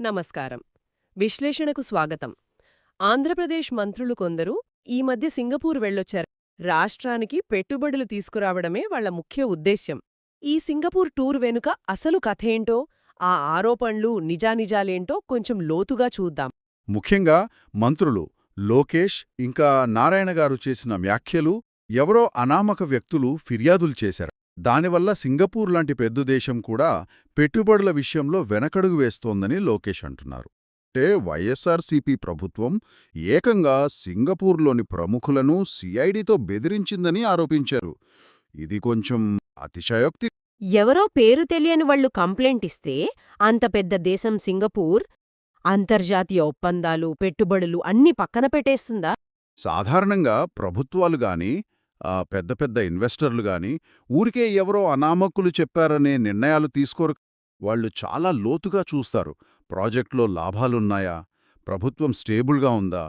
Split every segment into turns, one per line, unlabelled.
నమస్కారం. విశ్లేషణకు స్వాగతం. ఆంధ్రప్రదేశ్ మంత్రులు కొందరు ఈ మధ్య సింగపూర్ వెళ్ళొచ్చారు. రాష్ట్రానికి పెట్టుబడులు తీసుకురావడమే వాళ్ళ ముఖ్య ఉద్దేశ్యం. ఈ సింగపూర్ టూర్ వెనుక అసలు కథేంటో ఆ ఆరోపణలు నిజానిజాలేంటో కొంచెం లోతుగా చూద్దాం.
ముఖ్యంగా మంత్రులు లోకేష్ ఇంకా నారాయణ గారు చేసిన వ్యాఖ్యలు ఎవరో అనామక వ్యక్తులు ఫిర్యాదులు చేశారు. దానివల్ల సింగపూర్ లాంటి పెద్ద దేశం కూడా పెట్టుబడుల విషయంలో వెనకడుగు వేస్తోందని లోకేష్ అంటున్నారు. అంటే వైఎస్ఆర్సీపీ ప్రభుత్వం ఏకంగా సింగపూర్లోని ప్రముఖులను సిఐడితో బెదిరించిందని ఆరోపించారు. ఇది కొంచెం అతిశయోక్తి.
ఎవరో పేరు తెలియని వాళ్ళు కంప్లైంట్ ఇస్తే అంత పెద్ద దేశం సింగపూర్ అంతర్జాతీయ ఒప్పందాలు పెట్టుబడులు అన్నీ పక్కన పెట్టేస్తుందా?
సాధారణంగా ప్రభుత్వాలు గాని పెద్ద పెద్ద ఇన్వెస్టర్లు గాని ఊరికే ఎవరో అనామకులు చెప్పారనే నిర్ణయాలు తీసుకోరు. వాళ్ళు చాలా లోతుగా చూస్తారు. ప్రాజెక్టులో లాభాలున్నాయా? ప్రభుత్వం స్టేబుల్గా ఉందా?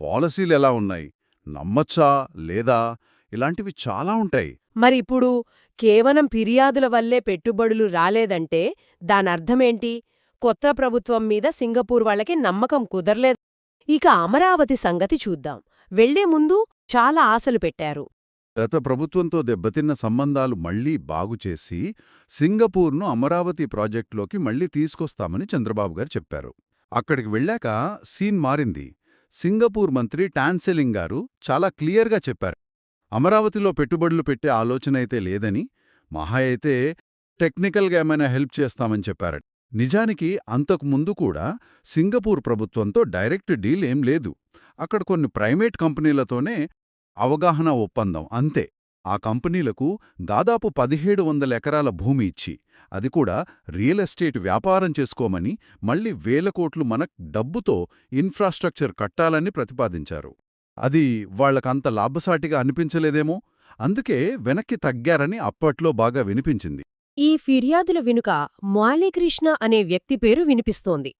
పాలసీలు ఎలా ఉన్నాయి? నమ్మచ్చా? లేదా? ఇలాంటివి చాలా ఉంటాయి.
మరిప్పుడు కేవలం ఫిర్యాదుల వల్లే పెట్టుబడులు రాలేదంటే దానర్థమేంటి? కొత్త ప్రభుత్వం మీద సింగపూర్ వాళ్ళకి నమ్మకం కుదరలేదు. ఇక అమరావతి సంగతి చూద్దాం. వెళ్ళే ముందు చాలా ఆశలు పెట్టారు.
గత ప్రభుత్వంతో దెబ్బతిన్న సంబంధాలు మళ్ళీ బాగుచేసి సింగపూర్ను అమరావతి ప్రాజెక్టులోకి మళ్ళీ తీసుకొస్తామని చంద్రబాబు గారు చెప్పారు. అక్కడికి వెళ్ళాక సీన్ మారింది. సింగపూర్ మంత్రి టాన్సెలింగ్ గారు చాలా క్లియర్గా చెప్పారు. అమరావతిలో పెట్టుబడులు పెట్టే ఆలోచనైతే లేదని మహా అయితే టెక్నికల్గా ఏమైనా హెల్ప్ చేస్తామని చెప్పారట. నిజానికి అంతకు ముందు కూడా సింగపూర్ ప్రభుత్వంతో డైరెక్ట్ డీల్ ఏం లేదు. అక్కడ కొన్ని ప్రైవేట్ కంపెనీలతోనే అవగాహన ఒప్పందం. అంతే. ఆ కంపెనీలకు దాదాపు పదిహేడు వందల ఎకరాల భూమి ఇచ్చి అది కూడా రియల్ ఎస్టేట్ వ్యాపారం చేసుకోమని మళ్ళీ వేల కోట్లు మన డబ్బుతో ఇన్ఫ్రాస్ట్రక్చర్ కట్టాలని ప్రతిపాదించారు. అది వాళ్ళకంత లాభసాటిగా అనిపించలేదేమో? అందుకే వెనక్కి తగ్గారని అప్పట్లో బాగా వినిపించింది.
ఈ ఫిర్యాదుల వెనుక మాలికృష్ణ అనే వ్యక్తి పేరు వినిపిస్తోంది.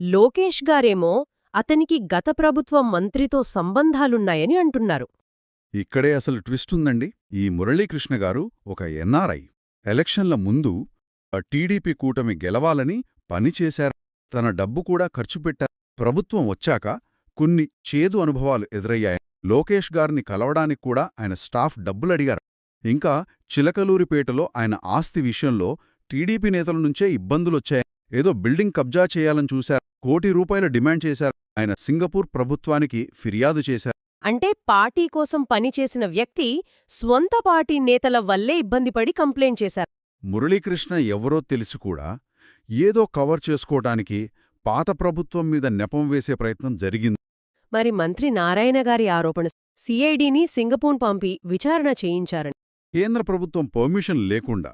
లోకేష్ గారేమో అతనికి గత ప్రభుత్వం మంత్రితో సంబంధాలున్నాయని అంటున్నారు.
ఇక్కడే అసలు ట్విస్ట్ ఉందండి. ఈ మురళీకృష్ణ గారు ఒక ఎన్ఆర్ఐ ఎలక్షన్ల ముందు టీడీపీ కూటమి గెలవాలని పనిచేశారు తన డబ్బు కూడా ఖర్చు పెట్టారు ప్రభుత్వం వచ్చాక కొన్ని చేదు అనుభవాలు ఎదురయ్యాయి. లోకేష్ గారిని కలవడానికి కూడా ఆయన స్టాఫ్ డబ్బులడిగారు ఇంకా చిలకలూరిపేటలో ఆయన ఆస్తి విషయంలో టీడీపీ నేతల నుంచే ఇబ్బందులొచ్చాయి. ఏదో బిల్డింగ్ కబ్జా చేయాలని చూశారు. కోటి రూపాయల డిమాండ్ చేశారు. ఆయన సింగపూర్ ప్రభుత్వానికి ఫిర్యాదు చేశారు.
అంటే పార్టీ కోసం పనిచేసిన వ్యక్తి స్వంత పార్టీ నేతల వల్లే ఇబ్బందిపడి కంప్లైంట్ చేశారు.
మురళీకృష్ణ ఎవరో తెలిసి కూడా ఏదో కవర్ చేసుకోటానికి పాత ప్రభుత్వం మీద నెపం వేసే ప్రయత్నం జరిగింది.
మరి మంత్రి నారాయణ గారి ఆరోపణ సిఐడిని సింగపూర్ పంపి విచారణ చేయించారని.
కేంద్ర ప్రభుత్వం పర్మిషన్ లేకుండా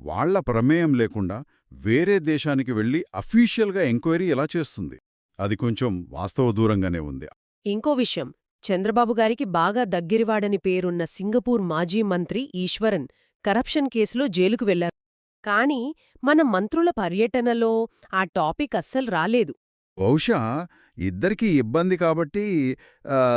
వాళ్ళ ప్రమేయం లేకుండా వేరే దేశానికి వెళ్ళి అఫీషియల్గా ఎంక్వైరీ ఎలా చేస్తుంది? అది కొంచెం వాస్తవ దూరంగానే ఉంది.
ఇంకో విషయం చంద్రబాబు గారికి బాగా దగ్గిరివాడని పేరున్న సింగపూర్ మాజీ మంత్రి ఈశ్వరన్ కరప్షన్ కేసులో జైలుకు వెళ్ళారు. కాని మన మంత్రుల పర్యటనలో ఆ టాపిక్ అస్సలు రాలేదు.
బహుశా ఇద్దరికీ ఇబ్బంది కాబట్టి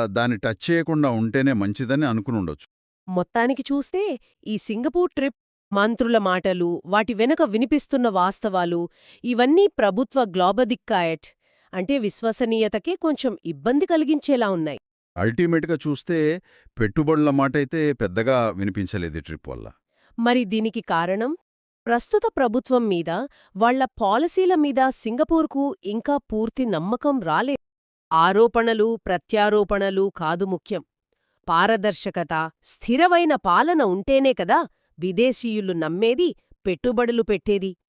దాన్ని టచ్ చేయకుండా ఉంటేనే మంచిదని అనుకునుండొచ్చు
మొత్తానికి చూస్తే ఈ సింగపూర్ ట్రిప్ మంత్రుల మాటలు వాటి వెనుక వినిపిస్తున్న వాస్తవాలు ఇవన్నీ ప్రభుత్వ గ్లోబదిక్కాయట్ అంటే విశ్వసనీయతకే కొంచెం ఇబ్బంది కలిగించేలా ఉన్నాయి.
అల్టిమేట్గా చూస్తే పెట్టుబడుల మాటైతే పెద్దగా వినిపించలేదు ట్రిప్ వల్ల.
మరి దీనికి కారణం? ప్రస్తుత ప్రభుత్వం మీద వాళ్ళ పాలసీల మీద సింగపూర్కు ఇంకా పూర్తి నమ్మకం రాలే. ఆరోపణలు ప్రత్యారోపణలు కాదు ముఖ్యం. పారదర్శకత స్థిరమైన పాలన ఉంటేనే కదా విదేశీయులు నమ్మేది పెట్టుబడులు పెట్టేది.